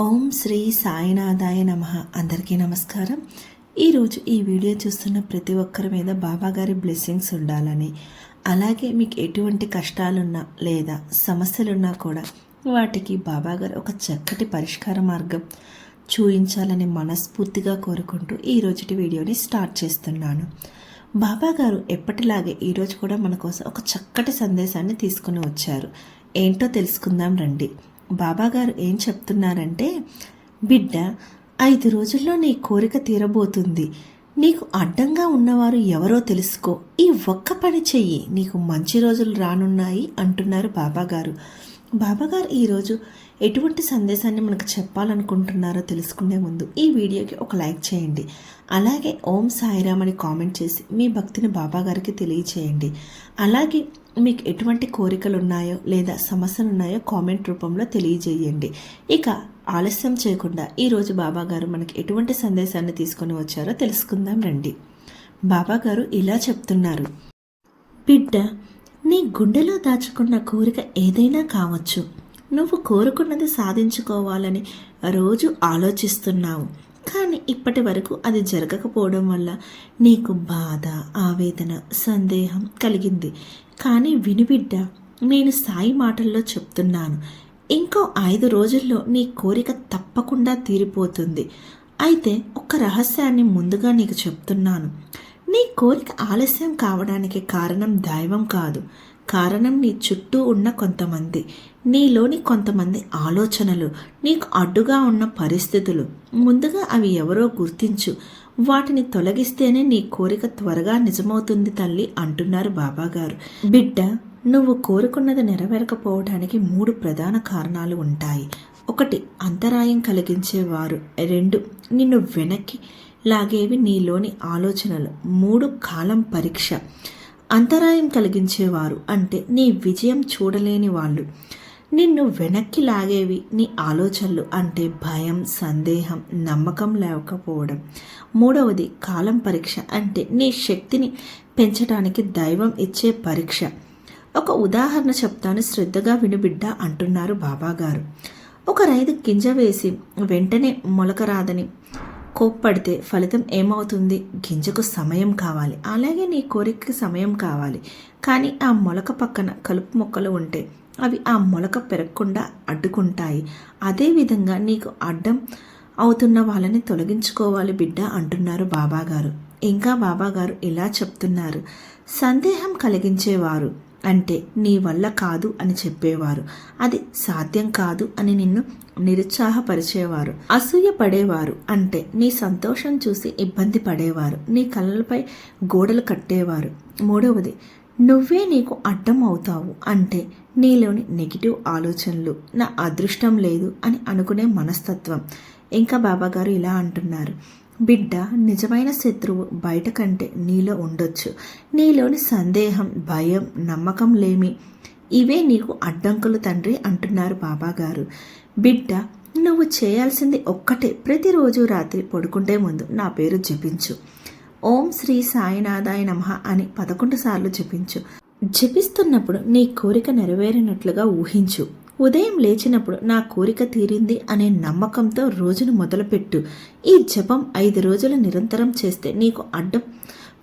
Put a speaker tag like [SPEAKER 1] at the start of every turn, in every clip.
[SPEAKER 1] ఓం శ్రీ సాయినాథాయ నమ. అందరికీ నమస్కారం. ఈరోజు ఈ వీడియో చూస్తున్న ప్రతి ఒక్కరి మీద బాబా గారి బ్లెస్సింగ్స్ ఉండాలని అలాగే మీకు ఎటువంటి కష్టాలున్నా లేదా సమస్యలున్నా కూడా వాటికి బాబాగారు ఒక చక్కటి పరిష్కార మార్గం చూపించాలని మనస్ఫూర్తిగా కోరుకుంటూ ఈ రోజుటి వీడియోని స్టార్ట్ చేస్తున్నాను. బాబాగారు ఎప్పటిలాగే ఈరోజు కూడా మన కోసం ఒక చక్కటి సందేశాన్ని తీసుకుని వచ్చారు. ఏంటో తెలుసుకుందాం రండి. బాబాగారు ఏం చెప్తున్నారంటే బిడ్డ ఐదు రోజుల్లో నీ కోరిక తీరబోతుంది. నీకు అడ్డంగా ఉన్నవారు ఎవరో తెలుసుకో. ఈ ఒక్క పని చెయ్యి. నీకు మంచి రోజులు రానున్నాయి అంటున్నారు బాబాగారు. బాబాగారు ఈరోజు ఎటువంటి సందేశాన్ని మనకు చెప్పాలనుకుంటున్నారో తెలుసుకునే ముందు ఈ వీడియోకి ఒక లైక్ చేయండి. అలాగే ఓం సాయిరామ్ అని కామెంట్ చేసి మీ భక్తిని బాబాగారికి తెలియచేయండి. అలాగే మీకు ఎటువంటి కోరికలు ఉన్నాయో లేదా సమస్యలు ఉన్నాయో కామెంట్ రూపంలో తెలియజేయండి. ఇక ఆలస్యం చేయకుండా ఈరోజు బాబా గారు మనకి ఎటువంటి సందేశాన్ని తీసుకొని వచ్చారో తెలుసుకుందాం రండి. బాబా గారు ఇలా చెప్తున్నారు. బిడ్డ నీ గుండెలో దాచుకున్న కోరిక ఏదైనా కావచ్చు. నువ్వు కోరుకున్నది సాధించుకోవాలని రోజు ఆలోచిస్తున్నావు. కానీ ఇప్పటి వరకు అది జరగకపోవడం వల్ల నీకు బాధ ఆవేదన సందేహం కలిగింది. కానీ వినిబిడ్డ నేను సాయి మాటల్లో చెప్తున్నాను. ఇంకో ఐదు రోజుల్లో నీ కోరిక తప్పకుండా తీరిపోతుంది. అయితే ఒక రహస్యాన్ని ముందుగా నీకు చెప్తున్నాను. నీ కోరిక ఆలస్యం కావడానికి కారణం దైవం కాదు. కారణం నీ చుట్టూ ఉన్న కొంతమంది నీలోని కొంతమంది ఆలోచనలు నీకు అడ్డుగా ఉన్న పరిస్థితులు. ముందుగా అవి ఎవరో గుర్తించు. వాటిని తొలగిస్తేనే నీ కోరిక త్వరగా నిజమవుతుంది తల్లి అంటున్నారు బాబాగారు. బిడ్డ నువ్వు కోరుకున్నది నెరవేరకపోవడానికి మూడు ప్రధాన కారణాలు ఉంటాయి. ఒకటి అంతరాయం కలిగించేవారు. రెండు నిన్ను వెనక్కి లాగేవి నీలోని ఆలోచనలు. మూడు కాలం పరీక్ష. అంతరాయం కలిగించేవారు అంటే నీ విజయం చూడలేని వాళ్ళు. నిన్ను వెనక్కి లాగేవి నీ ఆలోచనలు అంటే భయం సందేహం నమ్మకం లేకపోవడం. మూడవది కాలం పరీక్ష అంటే నీ శక్తిని పెంచడానికి దైవం ఇచ్చే పరీక్ష. ఒక ఉదాహరణ చెప్తాను శ్రద్ధగా వినుబిడ్డ అంటున్నారు బాబాగారు. ఒక రైతు గింజ వేసి వెంటనే మొలక రాదని కోప్పడితే ఫలితం ఏమవుతుంది? గింజకు సమయం కావాలి. అలాగే నీ కోరికకి సమయం కావాలి. కానీ ఆ మొలక పక్కన కలుపు మొక్కలు ఉంటే అవి ఆ మొలక పెరగకుండా అడ్డుకుంటాయి. అదేవిధంగా నీకు అడ్డం అవుతున్న వాళ్ళని తొలగించుకోవాలి బిడ్డ అంటున్నారు బాబాగారు. ఇంకా బాబాగారు ఇలా చెప్తున్నారు. సందేహం కలిగించేవారు అంటే నీ వల్ల కాదు అని చెప్పేవారు. అది సాధ్యం కాదు అని నిన్ను నిరుత్సాహపరిచేవారు. అసూయ పడేవారు అంటే నీ సంతోషం చూసి ఇబ్బంది పడేవారు. నీ కళ్ళపై గోడలు కట్టేవారు. మూడవది నువ్వే నీకు అడ్డం అవుతావు అంటే నీలోని నెగిటివ్ ఆలోచనలు. నా అదృష్టం లేదు అని అనుకునే మనస్తత్వం. ఇంకా బాబాగారు ఇలా అంటున్నారు. బిడ్డ నిజమైన శత్రువు బయట కంటే నీలో ఉండొచ్చు. నీలోని సందేహం భయం నమ్మకం లేమి. ఇవే నీకు అడ్డంకులు తండ్రి అంటున్నారు బాబాగారు. బిడ్డ నువ్వు చేయాల్సింది ఒక్కటే. ప్రతిరోజు రాత్రి పడుకుంటే ముందు నా పేరు జపించు. ఓం శ్రీ సాయినాథాయ నమ అని పదకొండు సార్లు జపించు. జపిస్తున్నప్పుడు నీ కోరిక నెరవేరినట్లుగా ఊహించు. ఉదయం లేచినప్పుడు నా కోరిక తీరింది అనే నమ్మకంతో రోజును మొదలుపెట్టు. ఈ జపం ఐదు రోజులు నిరంతరం చేస్తే నీకు అడ్డం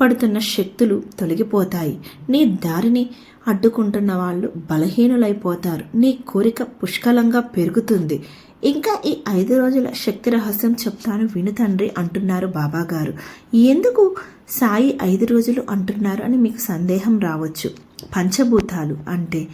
[SPEAKER 1] పడుతున్న శక్తులు తొలగిపోతాయి. నీ దారిని అడ్డుకుంటున్న వాళ్ళు బలహీనులైపోతారు. నీ కోరిక పుష్కలంగా పెరుగుతుంది. ఇంకా ఈ ఐదు రోజుల శక్తి రహస్యం చెప్తాను విను తండ్రి అంటున్నారు బాబాగారు. ఎందుకు సాయి ఐదు రోజులు అంటున్నారు అని మీకు సందేహం రావచ్చు. పంచభూతాలు అంటే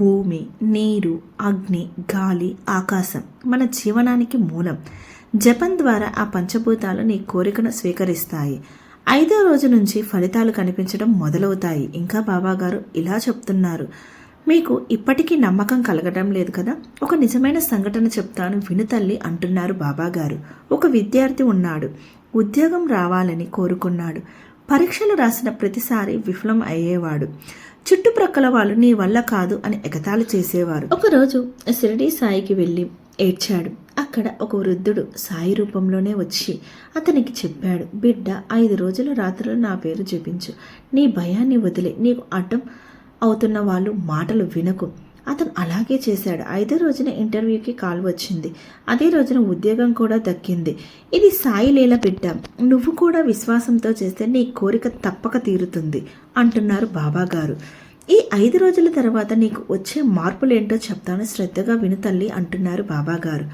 [SPEAKER 1] భూమి నీరు అగ్ని గాలి ఆకాశం మన జీవనానికి మూలం. జపం ద్వారా ఆ పంచభూతాలు నీ కోరికను స్వీకరిస్తాయి. ఐదో రోజు నుంచి ఫలితాలు కనిపించడం మొదలవుతాయి. ఇంకా బాబాగారు ఇలా చెప్తున్నారు. మీకు ఇప్పటికీ నమ్మకం కలగడం లేదు కదా? ఒక నిజమైన సంఘటన చెప్తాను వినుతల్లి అంటున్నారు బాబాగారు. ఒక విద్యార్థి ఉన్నాడు. ఉద్యోగం రావాలని కోరుకున్నాడు. పరీక్షలు రాసిన ప్రతిసారి విఫలం అయ్యేవాడు. చుట్టుప్రక్కల వాళ్ళు నీ వల్ల కాదు అని ఎగతాళి చేసేవారు. ఒకరోజు షిరిడీ సాయికి వెళ్ళి ఏడ్చాడు. అక్కడ ఒక వృద్ధుడు సాయి రూపంలోనే వచ్చి అతనికి చెప్పాడు బిడ్డ ఐదు రోజుల రాత్రులు నా పేరు చూపించు. నీ భయాన్ని వదిలే. నీకు అడ్డం అవుతున్న వాళ్ళు మాటలు వినకు. అతను అలాగే చేశాడు. ఐదో రోజున ఇంటర్వ్యూకి కాల్ వచ్చింది. అదే రోజున ఉద్యోగం కూడా దక్కింది. ఇది సాయి లీల బిడ్డ. నువ్వు కూడా విశ్వాసంతో చేస్తే నీ కోరిక తప్పక తీరుతుంది అంటున్నారు బాబా గారు ఈ ఐదు రోజుల తర్వాత నీకు వచ్చే మార్పులేంటో చెప్తాను శ్రద్ధగా విను తల్లి అంటున్నారు బాబాగారు.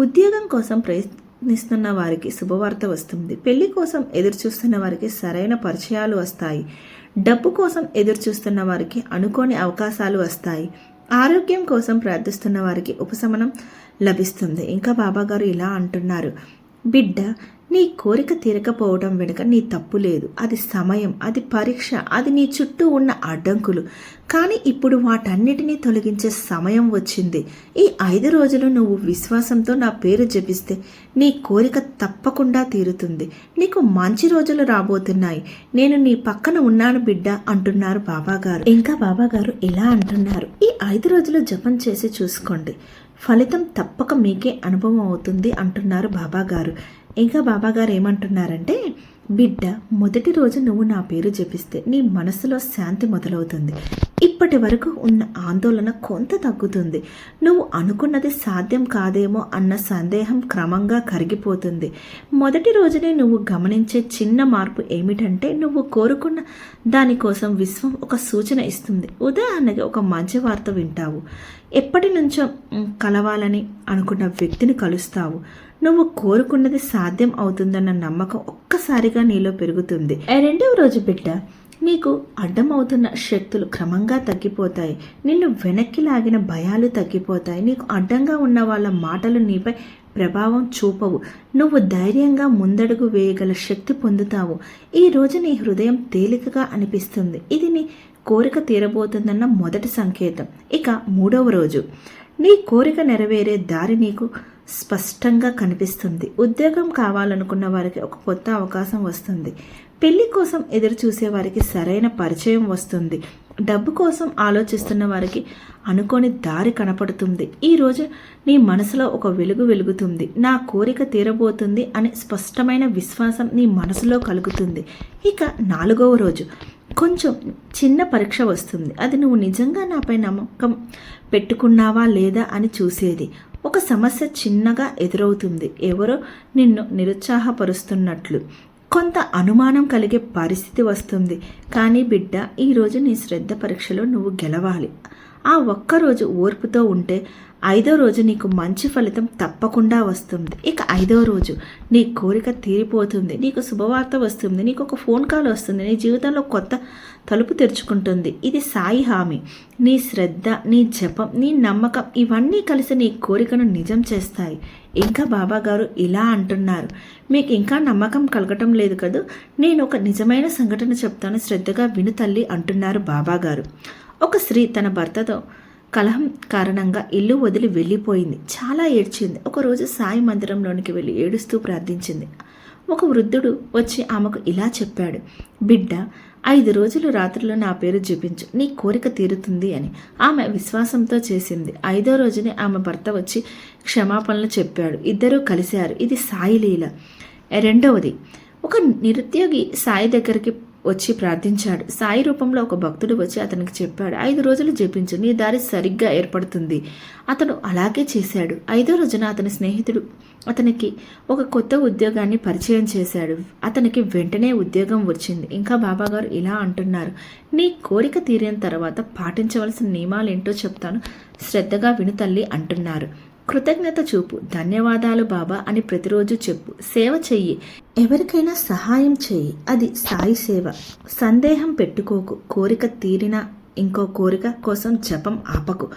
[SPEAKER 1] ఉద్యోగం కోసం ప్రయత్నిస్తున్న వారికి శుభవార్త వస్తుంది. పెళ్ళి కోసం ఎదురు చూస్తున్న వారికి సరైన పరిచయాలు వస్తాయి. డబ్బు కోసం ఎదురు చూస్తున్న వారికి అనుకోని అవకాశాలు వస్తాయి. ఆరోగ్యం కోసం ప్రార్థిస్తున్న వారికి ఉపశమనం లభిస్తుంది. ఇంకా బాబాగారు ఇలా అంటున్నారు. బిడ్డ నీ కోరిక తీరకపోవడం వెనుక నీ తప్పు లేదు. అది సమయం అది పరీక్ష అది నీ చుట్టూ ఉన్న అడ్డంకులు. కానీ ఇప్పుడు వాటన్నిటినీ తొలగించే సమయం వచ్చింది. ఈ ఐదు రోజులు నువ్వు విశ్వాసంతో నా పేరు జపిస్తే నీ కోరిక తప్పకుండా తీరుతుంది. నీకు మంచి రోజులు రాబోతున్నాయి. నేను నీ పక్కన ఉన్నాను బిడ్డ అంటున్నారు బాబాగారు. ఇంకా బాబాగారు ఇలా అంటున్నారు. ఈ ఐదు రోజులు జపం చేసి చూసుకోండి. ఫలితం తప్పక మీకే అనుభవం అవుతుంది అంటున్నారు బాబాగారు. ఇంకా బాబాగారు ఏమంటున్నారంటే బిడ్డ మొదటి రోజు నువ్వు నా పేరు జపిస్తే నీ మనసులో శాంతి మొదలవుతుంది. ఇప్పటి వరకు ఉన్న ఆందోళన కొంత తగ్గుతుంది. నువ్వు అనుకున్నది సాధ్యం కాదేమో అన్న సందేహం క్రమంగా కరిగిపోతుంది. మొదటి రోజునే నువ్వు గమనించే చిన్న మార్పు ఏమిటంటే నువ్వు కోరుకున్న దానికోసం విశ్వం ఒక సూచన ఇస్తుంది. ఉదాహరణకి ఒక మంచి వార్త వింటావు. ఎప్పటి నుంచో కలవాలని అనుకున్న వ్యక్తిని కలుస్తావు. నువ్వు కోరుకున్నది సాధ్యం అవుతుందన్న నమ్మకం ఒక్కసారిగా నీలో పెరుగుతుంది. ఆ రెండవ రోజు బిడ్డ నీకు అడ్డమవుతున్న శక్తులు క్రమంగా తగ్గిపోతాయి. నిన్ను వెనక్కి లాగిన భయాలు తగ్గిపోతాయి. నీకు అడ్డంగా ఉన్న వాళ్ళ మాటలు నీపై ప్రభావం చూపవు. నువ్వు ధైర్యంగా ముందడుగు వేయగల శక్తి పొందుతావు. ఈ రోజు నీ హృదయం తేలికగా అనిపిస్తుంది. ఇది నీ కోరిక తీరబోతుందన్న మొదటి సంకేతం. ఇక మూడవ రోజు. నీ కోరిక నెరవేరే దారి నీకు స్పష్టంగా కనిపిస్తుంది. ఉద్యోగం కావాలనుకున్న వారికి ఒక కొత్త అవకాశం వస్తుంది. పెళ్ళి కోసం ఎదురు చూసే వారికి సరైన పరిచయం వస్తుంది. డబ్బు కోసం ఆలోచిస్తున్న వారికి అనుకోని దారి కనపడుతుంది. ఈరోజు నీ మనసులో ఒక వెలుగు వెలుగుతుంది. నా కోరిక తీరబోతుంది అని స్పష్టమైన విశ్వాసం నీ మనసులో కలుగుతుంది. ఇక నాలుగవ రోజు. కొంచెం చిన్న పరీక్ష వస్తుంది. అది నువ్వు నిజంగా నాపై నమ్మకం పెట్టుకున్నావా లేదా అని చూసేది. ఒక సమస్య చిన్నగా ఎదురవుతుంది. ఎవరో నిన్ను నిరుత్సాహపరుస్తున్నట్లు. కొంత అనుమానం కలిగే పరిస్థితి వస్తుంది. కానీ బిడ్డ ఈరోజు నీ శ్రద్ధ పరీక్షలో నువ్వు గెలవాలి. ఆ ఒక్కరోజు ఓర్పుతో ఉంటే ఐదో రోజు నీకు మంచి ఫలితం తప్పకుండా వస్తుంది. ఇక ఐదో రోజు నీ కోరిక తీరిపోతుంది. నీకు శుభవార్త వస్తుంది. నీకు ఒక ఫోన్ కాల్ వస్తుంది. నీ జీవితంలో కొత్త తలుపు తెరుచుకుంటుంది. ఇది సాయి హామీ. నీ శ్రద్ధ నీ జపం నీ నమ్మకం ఇవన్నీ కలిసి నీ కోరికను నిజం చేస్తాయి. ఇంకా బాబా గారు ఇలా అంటున్నారు. మీకు ఇంకా నమ్మకం కలగటం లేదు కదూ? నేను ఒక నిజమైన సంఘటన చెప్తాను. శ్రద్ధగా విను తల్లి అంటున్నారు బాబాగారు. ఒక స్త్రీ తన భర్తతో కలహం కారణంగా ఇల్లు వదిలి వెళ్ళిపోయింది. చాలా ఏడ్చింది. ఒకరోజు సాయి మందిరంలోనికి వెళ్ళి ఏడుస్తూ ప్రార్థించింది. ఒక వృద్ధుడు వచ్చి ఆమెకు ఇలా చెప్పాడు. బిడ్డ ఐదు రోజులు రాత్రులు నా పేరు చూపించు నీ కోరిక తీరుతుంది అని. ఆమె విశ్వాసంతో చేసింది. ఐదో రోజునే ఆమె భర్త వచ్చి క్షమాపణలు చెప్పాడు. ఇద్దరూ కలిశారు. ఇది సాయిలీల రెండవది ఒక నిరుద్యోగి సాయి దగ్గరికి వచ్చి ప్రార్థించాడు. సాయి రూపంలో ఒక భక్తుడు వచ్చి అతనికి చెప్పాడు ఐదు రోజులు జపించు నీ దారి సరిగ్గా ఏర్పడుతుంది. అతను అలాగే చేశాడు. ఐదో రోజున అతని స్నేహితుడు అతనికి ఒక కొత్త ఉద్యోగాన్ని పరిచయం చేశాడు. అతనికి వెంటనే ఉద్యోగం వచ్చింది. ఇంకా బాబాగారు ఇలా అంటున్నారు నీ కోరిక తీరిన తర్వాత పాటించవలసిన నియమాలు ఏంటో చెప్తాను. శ్రద్ధగా విను తల్లి అంటున్నారు. కృతజ్ఞత చూపు. ధన్యవాదాలు బాబా అని ప్రతిరోజు చెప్పు. సేవ చెయ్యి. ఎవరికైనా సహాయం చెయ్యి. అది సాయి సేవ. సందేహం పెట్టుకోకు. కోరిక తీరిన ఇంకో కోరిక కోసం జపం ఆపకు.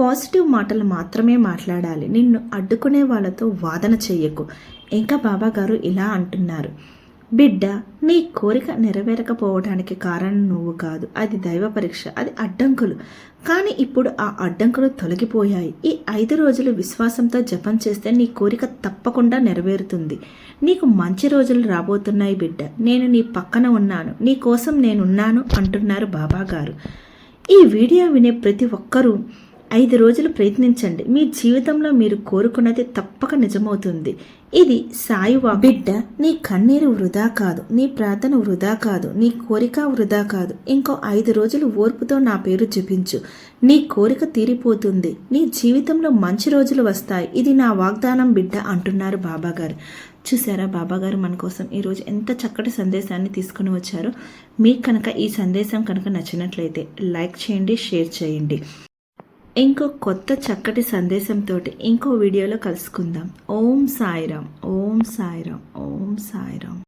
[SPEAKER 1] పాజిటివ్ మాటలు మాత్రమే మాట్లాడాలి. నిన్ను అడ్డుకునే వాళ్ళతో వాదన చెయ్యకు. ఇంకా బాబా గారు ఇలా అంటున్నారు. బిడ్డ నీ కోరిక నెరవేరకపోవడానికి కారణం నువ్వు కాదు. అది దైవ పరీక్ష అది అడ్డంకులు. కానీ ఇప్పుడు ఆ అడ్డంకులు తొలగిపోయాయి. ఈ ఐదు రోజులు విశ్వాసంతో జపం చేస్తే నీ కోరిక తప్పకుండా నెరవేరుతుంది. నీకు మంచి రోజులు రాబోతున్నాయి బిడ్డ. నేను నీ పక్కన ఉన్నాను. నీ కోసం నేనున్నాను అంటున్నారు బాబా గారు ఈ వీడియో వినే ప్రతి ఒక్కరూ ఐదు రోజులు ప్రయత్నించండి. మీ జీవితంలో మీరు కోరుకున్నది తప్పక నిజమవుతుంది. ఇది సాయివా బిడ్డ నీ కన్నీరు వృధా కాదు. నీ ప్రార్థన వృధా కాదు. నీ కోరిక వృధా కాదు. ఇంకో ఐదు రోజులు ఓర్పుతో నా పేరు చూపించు నీ కోరిక తీరిపోతుంది. నీ జీవితంలో మంచి రోజులు వస్తాయి. ఇది నా వాగ్దానం బిడ్డ అంటున్నారు బాబాగారు. చూసారా బాబాగారు మన కోసం ఈరోజు ఎంత చక్కటి సందేశాన్ని తీసుకుని వచ్చారో. మీకు కనుక ఈ సందేశం కనుక నచ్చినట్లయితే లైక్ చేయండి షేర్ చేయండి. ఇంకో కొత్త చక్కటి సందేశంతో ఇంకో వీడియోలో కలుసుకుందాం. ఓం సాయిరామ్. ఓం సాయిరామ్. ఓం సాయిరామ్.